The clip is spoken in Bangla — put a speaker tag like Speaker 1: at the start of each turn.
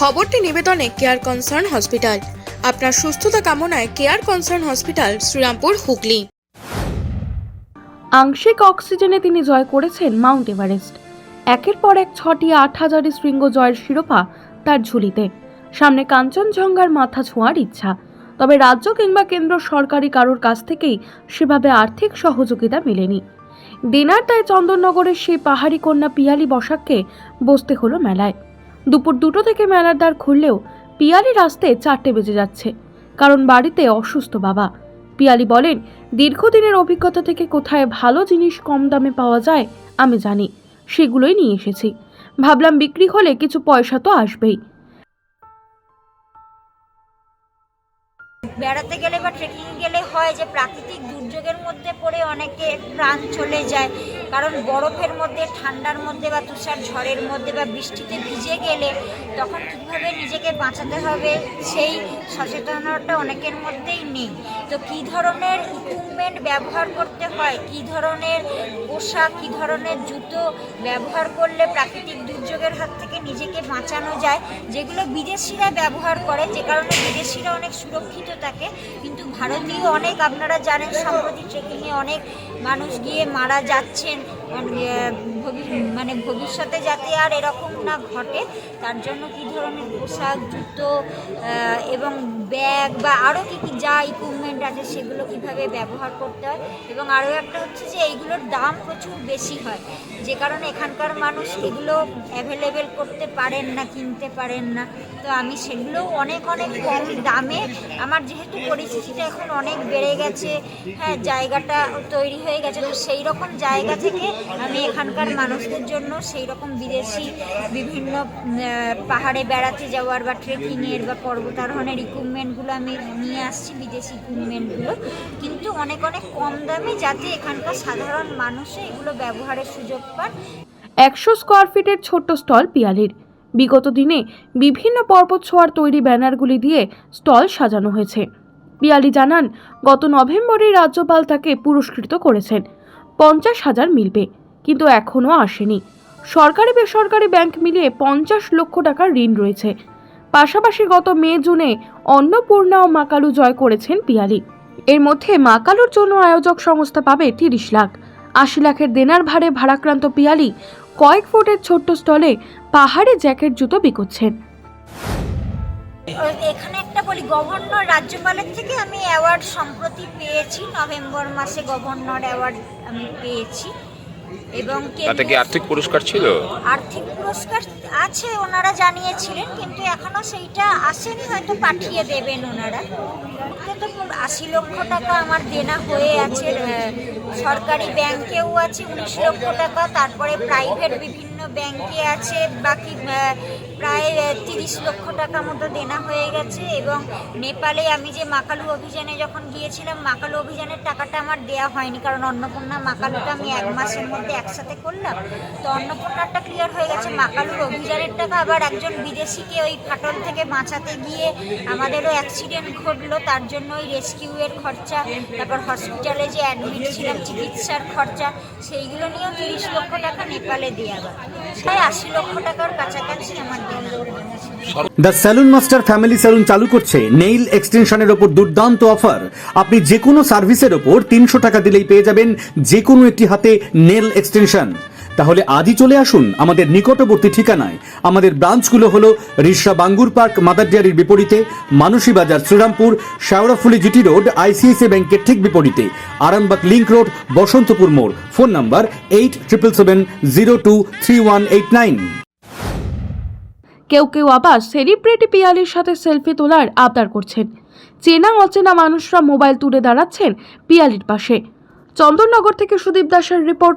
Speaker 1: খবরটি নিবেদনে কেয়ার কনসার্ন হসপিটাল আপনার সুস্থতা কামনায় care concern hospital Shrirampur, Hooghly.
Speaker 2: আংশিক অক্সিজেনে তিনি জয় করেছেন মাউন্ট এভারেস্ট। একের পর এক ছটি আট হাজারি শৃঙ্গ জয়ের শিরোপা তার ঝুলিতে। সামনে কাঞ্চনজঙ্ঘার মাথা ছোঁয়ার ইচ্ছা। তবে রাজ্য কিংবা কেন্দ্র সরকারি কারোর কাছ থেকেই সেভাবে আর্থিক সহযোগিতা মেলেনি। দিনার তাই চন্দননগরের সেই পাহাড়ি কন্যা পিয়ালি বসাককে বসতে হলো মেলায়। দুপুর দুটো থেকে মেলার দ্বার খুললেও পিয়ালি আসতে চারটে বেজে যাচ্ছে, কারণ বাড়িতে অসুস্থ বাবা। পিয়ালি বলেন, দীর্ঘদিনের অভিজ্ঞতা থেকে কোথায় ভালো জিনিস কম দামে পাওয়া যায়, আমি জানি। সেগুলোই নিয়ে এসেছি। ভাবলাম বিক্রি হলে কিছু পয়সা তো আসবেই।
Speaker 3: বেড়াতে গেলে বা ট্রেকিং গেলে হয় যে প্রাকৃতিক দুর্যোগের মধ্যে পড়ে অনেকে প্রাণ চলে যায়। কারণ বরফের মধ্যে, ঠান্ডার মধ্যে বা তুষার ঝড়ের মধ্যে বা বৃষ্টিতে ভিজে গেলে তখন কীভাবে নিজেকে বাঁচাতে হবে সেই সচেতনতা অনেকের মধ্যেই নেই। তো কী ধরনের ইকুইপমেন্ট ব্যবহার করতে হয়, কী ধরনের পোশাক, কী ধরনের জুতো ব্যবহার করলে প্রাকৃতিক দুর্যোগের হাত থেকে নিজেকে বাঁচানো যায়, যেগুলো বিদেশিরা ব্যবহার করে, যে কারণে বিদেশিরা অনেক সুরক্ষিত থাকে। কিন্তু ভারতীয় অনেক, আপনারা জানেন সম্প্রতি ট্রেকিংয়ে অনেক মানুষ গিয়ে মারা যাচ্ছেন। মানে, ভবিষ্যতে যাতে আর এরকম না ঘটে তার জন্য কী ধরনের পোশাক জুতো এবং ব্যাগ বা আরও কী কী যা ইকুইপমেন্ট আছে সেগুলো কীভাবে ব্যবহার করতে হয়? এবং আরও একটা হচ্ছে যে এইগুলোর দাম প্রচুর বেশি হয়। যে কারণে এখানকার মানুষ এগুলো অ্যাভেলেবেল করতে পারেন না কিনতে পারেন না। তো আমি সেগুলো অনেক অনেক কম দামে আমার যেহেতু পরিস্থিতিটা এখন অনেক বেড়ে গেছে হ্যাঁ জায়গাটা তৈরি হয়ে গেছে তো সেই রকম জায়গা থেকে আমি এখানকার মানুষদের জন্য সেই রকম বিদেশি বিভিন্ন পাহাড়ে বেড়াতে যাওয়ার বা ট্রেকিংয়ের বা পর্বতারোহণের ইকুইপমেন্টগুলো আমি নিয়ে আসছি, বিদেশি ইকুইপমেন্টগুলো কিন্তু অনেক অনেক কম দামে যাতে এখানকার সাধারণ মানুষে এগুলো ব্যবহারের সুযোগ পান।
Speaker 2: একশো স্কোয়ার ফিটের ছোট্ট স্টল পিয়ালির। বিগত দিনে বিভিন্ন পর্বত ছোঁয়ার তৈরি ব্যানারগুলি দিয়ে স্টল সাজানো হয়েছে। পিয়ালি জানান, গত নভেম্বরে রাজ্যপাল তাকে পুরস্কৃত করেছেন। পঞ্চাশ হাজার মিলবে, কিন্তু এখনও আসেনি। সরকারি বেসরকারি ব্যাংক মিলিয়ে পঞ্চাশ লক্ষ টাকার ঋণ রয়েছে। পাশাপাশি গত মে, জুনে অন্নপূর্ণা ও মাকালু জয় করেছেন পিয়ালি। এর মধ্যে মাকালুর জন্য আয়োজক সংস্থা পাবে তিরিশ লাখ। আশি লাখের দেনার ভারে ভাড়াক্রান্ত পিয়ালি কয়েক ফুটের ছোট্ট স্টলে পাহাড়ে জ্যাকেট জুতো বিকোচ্ছেন।
Speaker 3: এখানে বলি গভর্নর রাজ্যপালের থেকে আমি অ্যাওয়ার্ড সম্প্রতি পেয়েছি। নভেম্বর মাসে গভর্নর অ্যাওয়ার্ড আমি পেয়েছি। এবং
Speaker 4: তাতে কি আর্থিক পুরস্কার ছিল?
Speaker 3: আর্থিক পুরস্কার আছে ওনারা জানিয়েছিলেন কিন্তু এখনও সেইটা আসেনি হয়তো পাঠিয়ে দেবেন ওনারা। কিন্তু আশি লক্ষ টাকা আমার দেনা হয়ে আছে সরকারি ব্যাংকেও আছে উনিশ লক্ষ টাকা তারপরে প্রাইভেট বিভিন্ন ব্যাংকে আছে, বাকি প্রায় তিরিশ লক্ষ টাকা মতো দেনা হয়ে গেছে এবং নেপালে আমি যে মাকালু অভিযানে যখন গিয়েছিলাম, মাকালু অভিযানের টাকাটা আমার দেয়া হয়নি কারণ অন্নপূর্ণা মাকালুটা আমি এক মাসের মধ্যে একসাথে করলাম। তো অন্নপূর্ণারটা ক্লিয়ার হয়ে গেছে, মাকালুর অভিযানের টাকা আবার একজন বিদেশিকে ওই ফাটল থেকে বাঁচাতে গিয়ে আমাদেরও অ্যাক্সিডেন্ট ঘটলো, তার জন্য ওই রেস্কিউয়ের খরচা, তারপর হসপিটালে যে অ্যাডমিট ছিলাম, চিকিৎসার খরচা, সেইগুলো নিয়েও তিরিশ লক্ষ টাকা নেপালে দেওয়া গেল
Speaker 5: the salon master family salon চালু করছে নেইল এক্সটেনশনের ওপর দুর্দান্ত অফার আপনি যে কোনো সার্ভিসের ওপর তিনশো টাকা দিলেই পেয়ে যাবেন যে কোনো একটি হাতে নেল এক্সটেনশন তাহলে আজই চলে আসুন আমাদের নিকটবর্তী ঠিকানায়। আমাদের ব্রাঞ্চগুলো হলো রিসা বাঙ্গুর পার্ক মাদারডিয়ারির বিপরীতে, Manasi Bazar, Shrirampur Sheoraphuli GT road, ICICI ব্যাংকের ঠিক বিপরীতে, আরামবাগ লিংক রোড, বসন্তপুর মোড়। Phone number eight triple seven zero two three one eight nine.
Speaker 2: কেউ কেউ আবার সেলিব্রিটি পিয়ালির সাথে সেলফি তোলার আবদার করছেন। চেনা অচেনা মানুষরা মোবাইল তুলে দাঁড়াচ্ছেন পিয়ালির পাশে। চন্দননগর থেকে সুদীপ দাসের রিপোর্ট